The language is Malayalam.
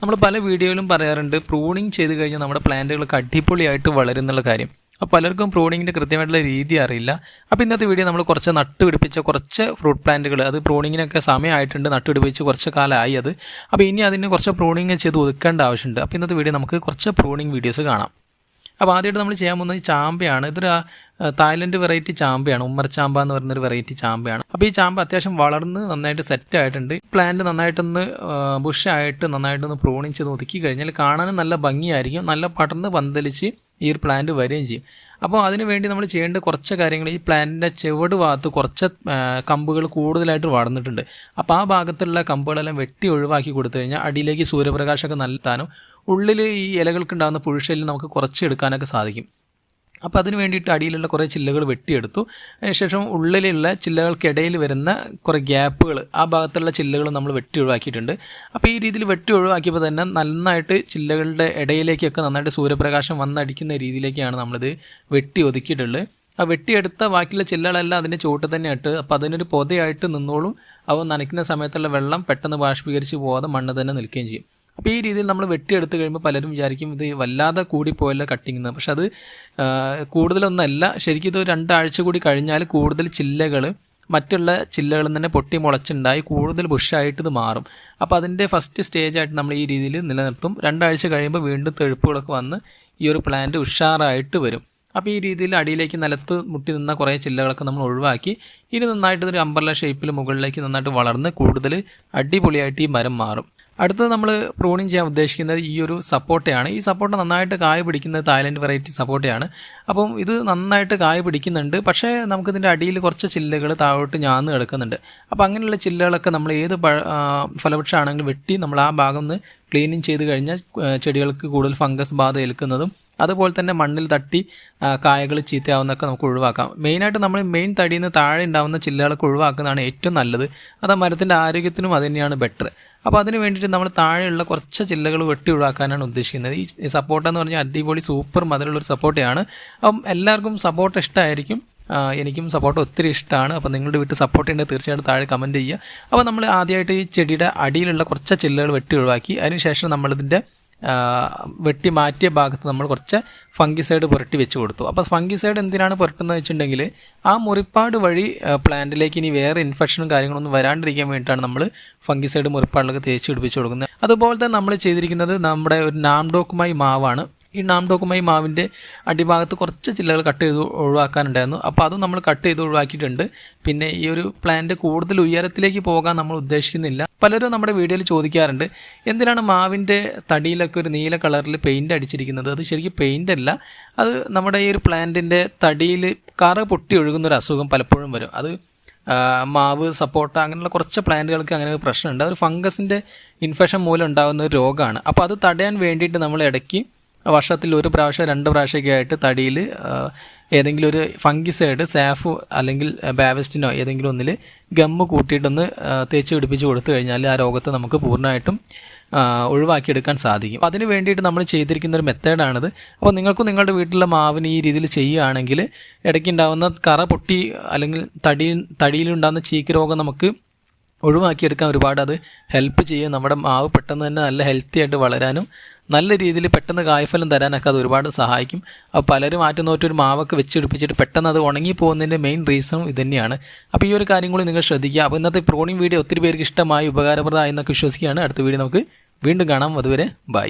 നമ്മൾ പല വീഡിയോയിലും പറയാറുണ്ട് പ്രൂണിങ് ചെയ്ത് കഴിഞ്ഞാൽ നമ്മുടെ പ്ലാന്റുകളൊക്കെ അടിപൊളിയായിട്ട് വളരും എന്നുള്ള കാര്യം. അപ്പോൾ പലർക്കും പ്രൂണിങ്ങിന്റെ കൃത്യമായിട്ടുള്ള രീതി അറിയില്ല. അപ്പോൾ ഇന്നത്തെ വീഡിയോ നമ്മൾ കുറച്ച് നട്ടുപിടിപ്പിച്ച കുറച്ച് ഫ്രൂട്ട് പ്ലാന്റുകൾ അത് പ്രൂണിങ്ങിനൊക്കെ സമയമായിട്ടുണ്ട് നട്ടുപിടിപ്പിച്ച് കുറച്ച് കാലമായി അത്. അപ്പോൾ ഇനി അതിന് കുറച്ച് പ്രൂണിങ് ചെയ്ത് ഒതുക്കേണ്ട ആവശ്യമുണ്ട്. അപ്പോൾ ഇന്നത്തെ വീഡിയോ നമുക്ക് കുറച്ച് പ്രൂണിങ് വീഡിയോസ് കാണാം. അപ്പോൾ ആദ്യമായിട്ട് നമ്മൾ ചെയ്യാൻ പോകുന്നത് ചാമ്പയാണ്. ഇതൊരു തായ്ലൻഡ് വെറൈറ്റി ചാമ്പയാണ്. ഉമ്മർ ചാമ്പ എന്ന് പറയുന്നൊരു വെറൈറ്റി ചാമ്പയാണ്. അപ്പോൾ ഈ ചാമ്പ അത്യാവശ്യം വളർന്ന് നന്നായിട്ട് സെറ്റ് ആയിട്ടുണ്ട്. പ്ലാന്റ് നന്നായിട്ടൊന്ന് ബുഷായിട്ട് നന്നായിട്ടൊന്ന് പ്രൂണിങ് ചെയ്ത് ഒതുക്കി കഴിഞ്ഞാൽ കാണാനും നല്ല ഭംഗിയായിരിക്കും. നല്ല പടർന്ന് പന്തലിച്ച് ഈ ഒരു പ്ലാന്റ് വരികയും ചെയ്യും. അപ്പോൾ അതിന് വേണ്ടി നമ്മൾ ചെയ്യേണ്ട കുറച്ച് കാര്യങ്ങൾ ഈ പ്ലാന്റിന്റെ ചുവട് ഭാഗത്ത് കുറച്ച് കമ്പുകൾ കൂടുതലായിട്ട് വളർന്നിട്ടുണ്ട്. അപ്പോൾ ആ ഭാഗത്തുള്ള കമ്പുകളെല്ലാം വെട്ടി ഒഴിവാക്കി കൊടുത്തു കഴിഞ്ഞാൽ അടിയിലേക്ക് സൂര്യപ്രകാശമൊക്കെ നൽകാനും ഉള്ളിൽ ഈ ഇലകൾക്കുണ്ടാകുന്ന പുഴുഷയിൽ നമുക്ക് കുറച്ച് എടുക്കാനൊക്കെ സാധിക്കും. അപ്പോൾ അതിന് വേണ്ടിയിട്ട് അടിയിലുള്ള കുറേ ചില്ലകൾ വെട്ടിയെടുത്തു. അതിനുശേഷം ഉള്ളിലുള്ള ചില്ലകൾക്കിടയിൽ വരുന്ന കുറേ ഗ്യാപ്പുകൾ ആ ഭാഗത്തുള്ള ചില്ലകൾ നമ്മൾ വെട്ടി ഒഴിവാക്കിയിട്ടുണ്ട്. അപ്പോൾ ഈ രീതിയിൽ വെട്ടി ഒഴിവാക്കിയപ്പോൾ തന്നെ നന്നായിട്ട് ചില്ലകളുടെ ഇടയിലേക്കൊക്കെ നന്നായിട്ട് സൂര്യപ്രകാശം വന്നടിക്കുന്ന രീതിയിലേക്കാണ് നമ്മളിത് വെട്ടി ഒതുക്കിയിട്ടുള്ളത്. ആ വെട്ടിയെടുത്ത ബാക്കിയുള്ള ചില്ലകളെല്ലാം അതിന്റെ ചുവട്ട് തന്നെ ഇട്ട് അപ്പോൾ അതിനൊരു പൊതയായിട്ട് നിന്നോളും. അവ നനയ്ക്കുന്ന സമയത്തുള്ള വെള്ളം പെട്ടെന്ന് ബാഷ്പീകരിച്ച് പോകാതെ മണ്ണ് തന്നെ നിൽക്കുകയും ചെയ്യും. അപ്പോൾ ഈ രീതിയിൽ നമ്മൾ വെട്ടിയെടുത്ത് കഴിയുമ്പോൾ പലരും വിചാരിക്കും ഇത് വല്ലാതെ കൂടിപ്പോയല്ല കട്ടിങ് എന്ന് പക്ഷെ അത് കൂടുതലൊന്നല്ല. ശരിക്കും ഇത് രണ്ടാഴ്ച കൂടി കഴിഞ്ഞാൽ കൂടുതൽ ചില്ലകൾ മറ്റുള്ള ചില്ലകളിൽ തന്നെ പൊട്ടി മുളച്ചുണ്ടായി കൂടുതൽ ബുഷായിട്ട് ഇത് മാറും. അപ്പോൾ അതിന്റെ ഫസ്റ്റ് സ്റ്റേജ് ആയിട്ട് നമ്മൾ ഈ രീതിയിൽ നിലനിർത്തും. രണ്ടാഴ്ച കഴിയുമ്പോൾ വീണ്ടും തെഴുപ്പുകളൊക്കെ വന്ന് ഈ ഒരു പ്ലാന്റ് ഉഷാറായിട്ട് വരും. അപ്പോൾ ഈ രീതിയിൽ അടിയിലേക്ക് നിലത്ത് മുട്ടി നിന്ന കുറേ ചില്ലകളൊക്കെ നമ്മൾ ഒഴിവാക്കി ഇനി നന്നായിട്ട് ഒരു അമ്പർല ഷേപ്പിൽ മുകളിലേക്ക് നന്നായിട്ട് വളർന്ന് കൂടുതൽ അടിപൊളിയായിട്ട് ഈ മരം മാറും. അടുത്തത് നമ്മൾ പ്രൂണിങ് ചെയ്യാൻ ഉദ്ദേശിക്കുന്നത് ഈ ഒരു സപ്പോർട്ടയാണ്. ഈ സപ്പോർട്ട നന്നായിട്ട് കായ പിടിക്കുന്നത് തായ്ലൻഡ് വെറൈറ്റി സപ്പോർട്ടയാണ്. അപ്പം ഇത് നന്നായിട്ട് കായ പിടിക്കുന്നുണ്ട്. പക്ഷേ നമുക്കിതിന്റെ അടിയിൽ കുറച്ച് ചില്ലകൾ താഴോട്ട് ഞാന്ന് കിടക്കുന്നുണ്ട്. അപ്പോൾ അങ്ങനെയുള്ള ചില്ലകളൊക്കെ നമ്മൾ ഏത് ഫലവൃക്ഷമാണെങ്കിലും വെട്ടി നമ്മൾ ആ ഭാഗം ഒന്ന് ക്ലീനിങ് ചെയ്ത് കഴിഞ്ഞാൽ ചെടികൾക്ക് കൂടുതൽ ഫംഗസ് ബാധ ഏൽക്കുന്നതും അതുപോലെ തന്നെ മണ്ണിൽ തട്ടി കായകൾ ചീത്തയാവുന്നതൊക്കെ നമുക്ക് ഒഴിവാക്കാം. മെയിനായിട്ട് നമ്മൾ മെയിൻ തടിയിൽ നിന്ന് താഴെ ഉണ്ടാവുന്ന ചില്ലകളൊക്കെ ഒഴിവാക്കുന്നതാണ് ഏറ്റവും നല്ലത്. അത് മരത്തിന്റെ ആരോഗ്യത്തിനും അത് തന്നെയാണ് ബെറ്റർ. അപ്പോൾ അതിന് വേണ്ടിയിട്ട് നമ്മൾ താഴെയുള്ള കുറച്ച് ചില്ലകൾ വെട്ടി ഒഴിവാക്കാനാണ് ഉദ്ദേശിക്കുന്നത്. ഈ സപ്പോർട്ട് എന്ന് പറഞ്ഞാൽ അടിപൊളി സൂപ്പർ മധുരമുള്ളൊരു സപ്പോർട്ടയാണ് അപ്പം എല്ലാവർക്കും സപ്പോർട്ട് ഇഷ്ടമായിരിക്കും എനിക്കും സപ്പോർട്ട് ഒത്തിരി ഇഷ്ടമാണ് അപ്പോൾ നിങ്ങളുടെ വീട്ടിൽ സപ്പോർട്ട് ചെയ്യേണ്ടത് തീർച്ചയായിട്ടും താഴെ കമന്റ് ചെയ്യുക. അപ്പോൾ നമ്മൾ ആദ്യമായിട്ട് ഈ ചെടിയുടെ അടിയിലുള്ള കുറച്ച് ചില്ലകൾ വെട്ടി ഒഴിവാക്കി. അതിനുശേഷം നമ്മളിതിന്റെ വെട്ടി മാറ്റിയ ഭാഗത്ത് നമ്മൾ കുറച്ച് ഫംഗിസൈഡ് പുരട്ടി വെച്ച് കൊടുത്തു. അപ്പോൾ ഫംഗിസൈഡ് എന്തിനാണ് പുരട്ടുന്നത് വെച്ചിട്ടുണ്ടെങ്കിൽ ആ മുറിപ്പാട് വഴി പ്ലാന്റിലേക്ക് ഇനി വേറെ ഇൻഫെക്ഷനും കാര്യങ്ങളൊന്നും വരാണ്ടിരിക്കാൻ വേണ്ടിയിട്ടാണ് നമ്മൾ ഫംഗിസൈഡ് മുറിപ്പാടിലൊക്കെ തേച്ച് പിടിപ്പിച്ച് കൊടുക്കുന്നത്. അതുപോലെ തന്നെ നമ്മൾ ചെയ്തിരിക്കുന്നത് നമ്മുടെ ഒരു നാംഡോക്കുമായി മാവാണ്. ഈ നാംഡോക്കുമായി മാവിന്റെ അടിഭാഗത്ത് കുറച്ച് ചില്ലകൾ കട്ട് ചെയ്ത് ഒഴിവാക്കാനുണ്ടായിരുന്നു. അപ്പോൾ അത് നമ്മൾ കട്ട് ചെയ്ത് ഒഴിവാക്കിയിട്ടുണ്ട്. പിന്നെ ഈ ഒരു പ്ലാന്റ് കൂടുതൽ ഉയരത്തിലേക്ക് പോകാൻ നമ്മൾ ഉദ്ദേശിക്കുന്നില്ല. പലരും നമ്മുടെ വീഡിയോയിൽ ചോദിക്കാറുണ്ട് എന്തിനാണ് മാവിന്റെ തടിയിലൊക്കെ ഒരു നീല കളറിൽ പെയിന്റ് അടിച്ചിരിക്കുന്നത്? അത് ശരിക്കും പെയിന്റ് അല്ല. അത് നമ്മുടെ ഈ ഒരു പ്ലാന്റിന്റെ തടിയിൽ കറ പൊട്ടി ഒഴുകുന്ന ഒരു അസുഖം പലപ്പോഴും വരും. അത് മാവ് സപ്പോർട്ട അങ്ങനെയുള്ള കുറച്ച് പ്ലാന്റുകൾക്ക് അങ്ങനെ ഒരു പ്രശ്നമുണ്ട്. ഒരു ഫംഗസിന്റെ ഇൻഫെക്ഷൻ മൂലം ഉണ്ടാകുന്ന ഒരു രോഗമാണ്. അപ്പോൾ അത് തടയാൻ വേണ്ടിയിട്ട് നമ്മൾ ഇടയ്ക്ക് വർഷത്തിൽ ഒരു പ്രാവശ്യം രണ്ട് പ്രാവശ്യമൊക്കെ ആയിട്ട് തടിയിൽ ഏതെങ്കിലും ഒരു ഫംഗിസൈഡ് സാഫ് അല്ലെങ്കിൽ ബാവസ്റ്റിനോ ഏതെങ്കിലും ഒന്നിൽ ഗമ്മ് കൂട്ടിയിട്ടൊന്ന് തേച്ച് പിടിപ്പിച്ച് കൊടുത്തു കഴിഞ്ഞാൽ ആ രോഗത്തെ നമുക്ക് പൂർണമായിട്ടും ഒഴിവാക്കിയെടുക്കാൻ സാധിക്കും. അതിന് വേണ്ടിയിട്ട് നമ്മൾ ചെയ്തിരിക്കുന്ന ഒരു മെത്തേഡാണിത്. അപ്പോൾ നിങ്ങൾക്കും നിങ്ങളുടെ വീട്ടിലെ മാവിന് ഈ രീതിയിൽ ചെയ്യുകയാണെങ്കിൽ ഇടയ്ക്കുണ്ടാകുന്ന കറ പൊട്ടി അല്ലെങ്കിൽ തടി തടിയിലുണ്ടാകുന്ന ചീക്ക് രോഗം നമുക്ക് ഒഴിവാക്കിയെടുക്കാൻ ഒരുപാട് അത് ഹെൽപ്പ് ചെയ്യും. നമ്മുടെ മാവ് പെട്ടെന്ന് തന്നെ നല്ല ഹെൽത്തി ആയിട്ട് വളരാനും നല്ല രീതിയിൽ പെട്ടെന്ന് കായ്ഫലം തരാനൊക്കെ അത് ഒരുപാട് സഹായിക്കും. അപ്പോൾ പലരും ആറ്റുനോറ്റൊരു മാവൊക്കെ വെച്ചെടുപ്പിച്ചിട്ട് പെട്ടെന്ന് അത് ഉണങ്ങി പോകുന്നതിന്റെ മെയിൻ റീസണും ഇത് തന്നെയാണ്. അപ്പോൾ ഈ ഒരു കാര്യം കൂടി നിങ്ങൾ ശ്രദ്ധിക്കുക. അപ്പോൾ ഇന്നത്തെ പ്രോണിംഗ് വീഡിയോ ഒത്തിരി പേർക്ക് ഇഷ്ടമായി ഉപകാരപ്രദമായി എന്നൊക്കെ വിശ്വസിക്കുകയാണ്. അടുത്ത വീഡിയോ നമുക്ക് വീണ്ടും കാണാം. അതുവരെ ബൈ.